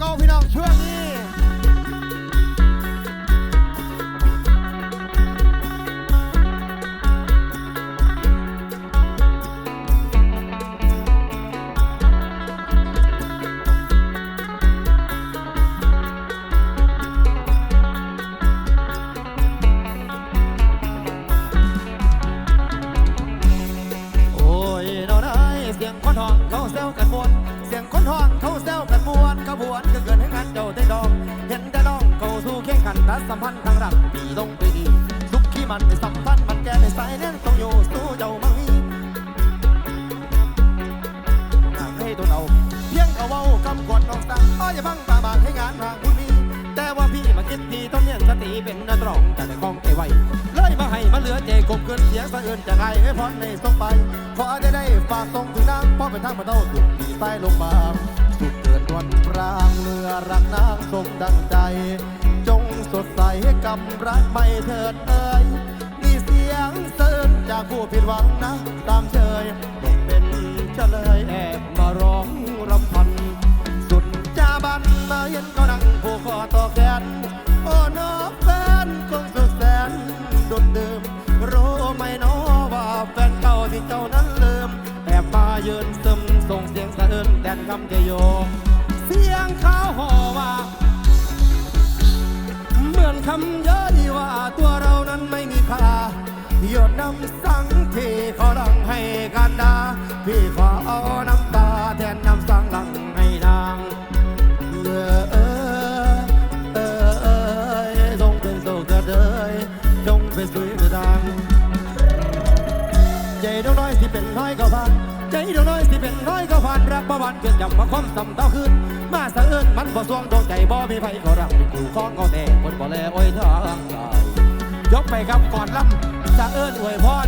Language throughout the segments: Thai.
เสัมพันธ์ทางรักปีลงปดีสุขที่มันในสัมพันธ์มันแก่ในสายเน้นต้องอยู่สู้เจ้ามังมีอยากให้ตัวเราเพียงเอาเว้ากำกวดน้องสั่งอ้ออย่าบังตาบางให้งานทางคุณมีแต่ว่าพี่มาคิดทีต้องเนียนสติเป็นนักร้องแต่ในกองใจไว้เลยมาให้มาเหลือเจกบเกินเสียงสะเอื่นจะไงให้พรในส่งไปขอได้ได้ฝากส่งถึงนางพ่อเป็นทางมาเท่าสุดดีใต้ลงมาสุดเกินวันปรางเมื่อรักนางสมดังใจ กำรักไม่เถิดเอ่ยมีเสียงเซินจากผู้ผิดหวังนะ ตามเชยตกเป็นเฉลยแอบมาร้องรำพัน สุดจาบันมาเห็นก็นั่งผูกคอต่อแขนโอ้น้อแฟนคงสุดแสนดุดดื่มรู้ไหมน้อว่าแฟนเก่าที่เจ้านั้นลืมแอบมายืนซึมส่งเสียงสะอื้นแดนคำเจโย เหมือนคำเย้ยว่าตัวเรานั้นไม่มีค่าหยดน้ำสังที่เขาดังให้กันดาพี่ขอเอาน้ำตาแทนน้ำ เป็นน้อยก็ผ่าน ใจดวงน้อยสิเป็นน้อยก็ผ่านรักบ่หวานเกินจำมาความซ้ำเต่าคืน มาสะเอื้นมันบ่สวงดวงใจบ่มีไผก็รักเป็นคู่ของเขาแต่คนบ่แลโอ้ยทางกายยกไปครับก่อนลำสะเอิญอวยพร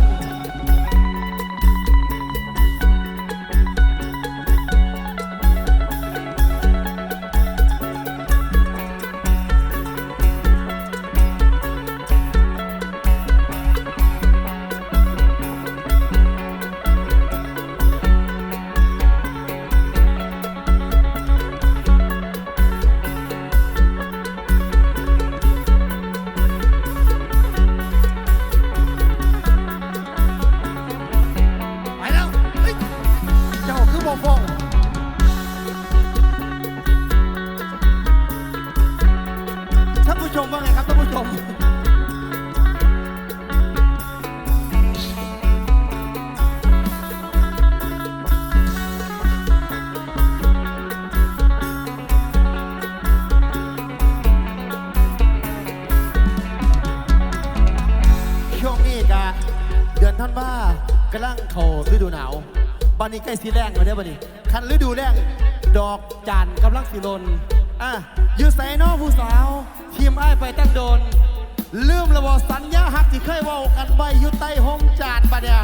ใกล้สีแรงแล้วเนี่ยบันนี้คันฤดูแรงดอกจานกำลังสีลนอะอยู่ใส่น้องผู้สาว ทีมไอ้ายไปตั้งโดน ลืมระบบสัญญาหักที่เคยว่ากันใบอยู่ใต้ห้องจานปะเนี่ย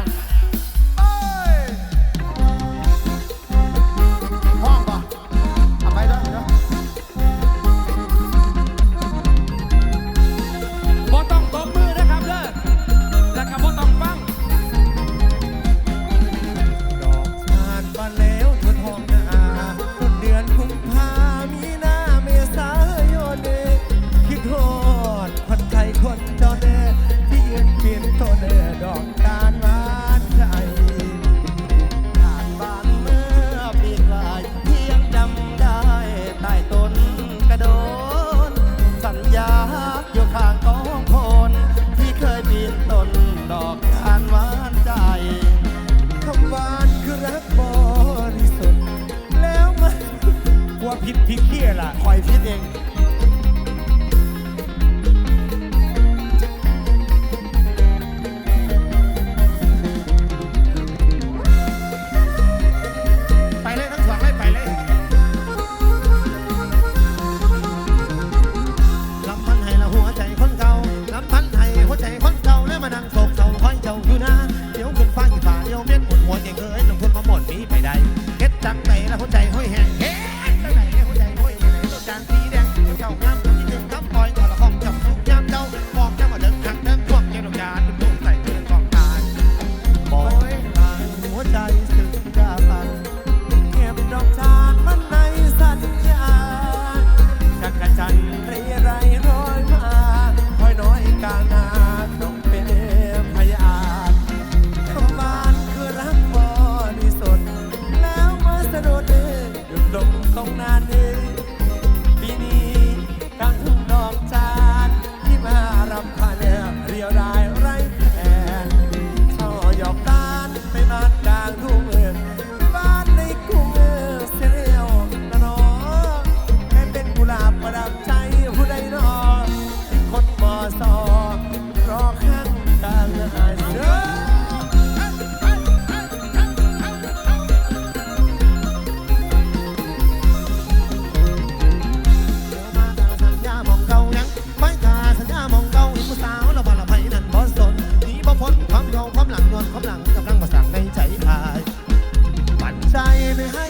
กำลังกำลังมาสั่งในใจพาย ปั่นใจไม่ให้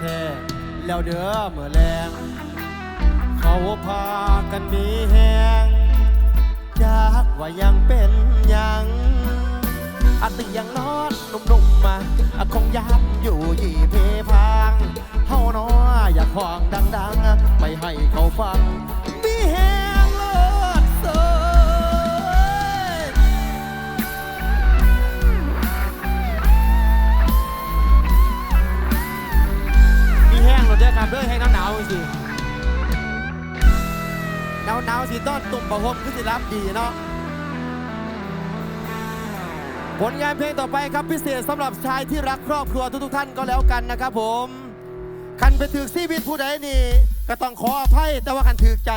แท้ๆแล้วเด้อเมื่อแรงเขาพากันมีแหงจากว่ายังเป็นยังอาติยังนอนนุ่มๆมาอะคงยันอยู่ยี่เพพางเฮาน้ออยากห้องดัง ๆ ไม่ให้เขาฟังมีแห สิต้อนตุ่มประหมคือสิรับดีเนาะผลงานเพลงต่อไปครับพิเศษสำหรับชายที่รักครอบครัวทุกๆท่านก็แล้วกันนะครับผมคันไปถือซีวิตผู้ใดนี่ก็ต้องขออภัยแต่ว่าคันถือใจ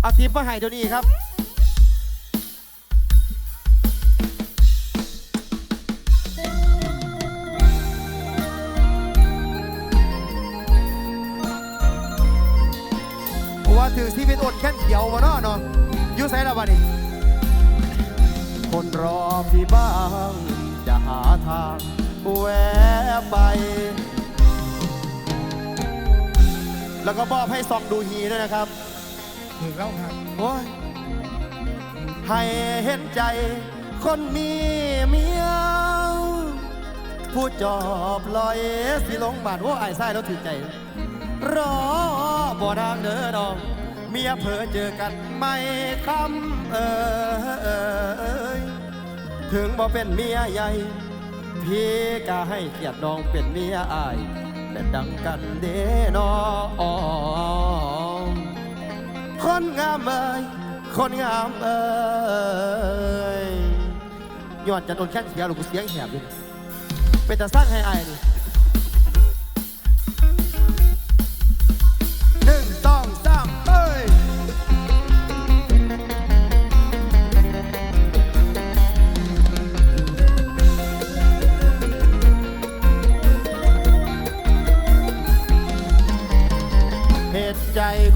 เอาทิปมาให้เดี๋ยวนี้ครับ ถือชีวิตอดแค่นเขียวมาเนาะเนาะอยุ่ใส่ละวันนี้คนรอพี่บ้าง จะหาทางแวะไป แล้วก็มอบให้ซองดูฮีด้วยนะครับ ถึงแล้วครับโอ้ยให้เห็นใจ คนมีเมียผู้จอบลอยสิลงบาดว่าไอ้ายไส้แล้วถือใจ รอบ่ทางเด้อดอง เมียเผลอเจอกันไม่คำเอยถึงบ่เป็นเมียใหญ่ พี่ก็ให้เกียรติน้องเป็นเมียอายและดังกันเด้นอคนงามเอ้ยคนงามเอ้ยย้อนจะโดนแค่เสียหรือกูเสียงแหบอยู่เป็นแต่สร้างให้อายนี่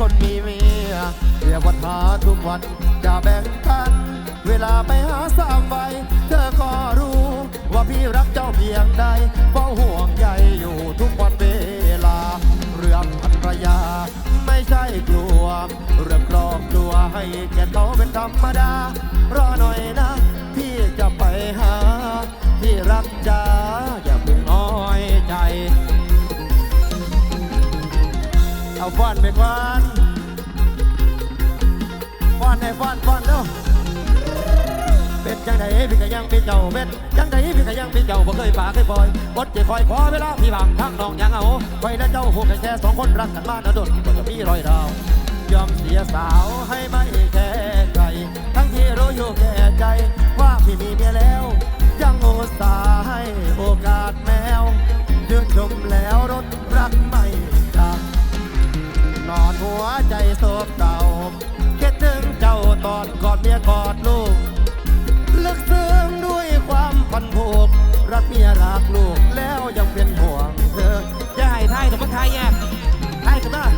คนมีเมียเรียกว่าหาทุกวันจะแบ่งกัน เวลาไปหาสามใบเธอก็รู้ ว่าพี่รักเจ้าเพียงใดเฝ้าห่วงใยอยู่ทุกวันเวลา เรื่องภรรยา ไม่ใช่กลัว เรื่องครอบครัวให้แก่เขาเป็นธรรมดา รอหน่อยนะ พี่จะไปหา ที่รักจ้า เอาฟ้อนไปก่อนฟ้อนให้ฟ้อนฟ้อนเด้อเป็นจังไดพี่ก็ยังเป็นเจ้าเป็นจังไดพี่ก็ยังเป็นเจ้าบ่เคยป่าเคยปล่อยอดจะคอยขอเวลาพี่บางทั้งน้องยังเอาไว้และเจ้าพวกกันแค่สองคนรักกันมานะดนก็จะมีรอยดาวยอมเสียสาวให้ไม่แค่ใจทั้งที่รู้อยู่แก่ใจ ว่าพี่มีเมียแล้ว ยังอุตส่าให้โอกาสแมวยืนชมแล้วรถรักไม่ อนหัวใจโศกเก่าคิดถึงเจ้าตอนกอดเมียกอดลูก ลึกซึ้งด้วยความพันผูก รักเมียรักลูกแล้วยังเป็นห่วงเธอจะให้ไทยแต่คนไทยแยกไทยกันบ้าง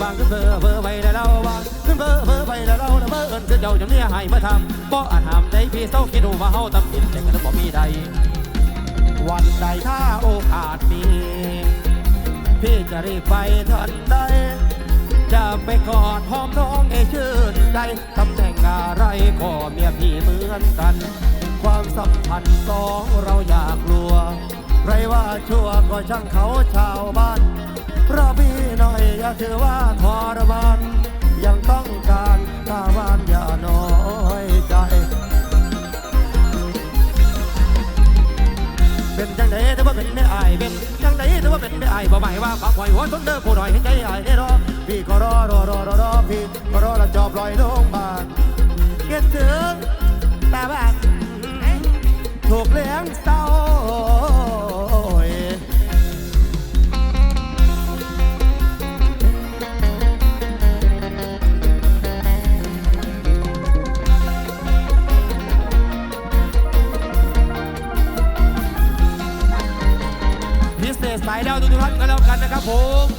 บางก็เบอร์เบอร์ไปแล้วเราบางขึ้นเบอร์เบอร์ไปแล้วเราเบอร์เอิญนเจ้าจะเมียให้มาทำก็อาจทำได้พี่เศร้าคิดว่าเฮาตำกินแต่ก็ต้องบอกมีใดวันใดถ้าโอกาสมีพี่จะรีบไปทันใด จะไปกอดหอมน้องเอชื่นใจตำแหน่งอะไรก็เมียพี่เหมือนกัน ความสัมพันธ์สองเราอยากลัวใครว่าชั่วก็ช่างเขาชาวบ้านเพราะพี่หน่อยอย่าถือว่าทรมานยังต้องการตาวานอย่าน้อยใจ เป็นจังไดแต่ว่าเป็นไม่อายเป็น ถือว่าเป็นไม่อ้บ่ใหม่ว่าความปล่อยหัวทนเด้อผู้หน่อยเห็นใจไอ้เด้อรอพี่ก็รอรอรอรอรอพี่ก็รอแล้วจอบลอยลงมาเกิดถึงตาบ้าถูกเลี้ยงเตา สายดาวทุกท่านก็แล้วกันนะครับผม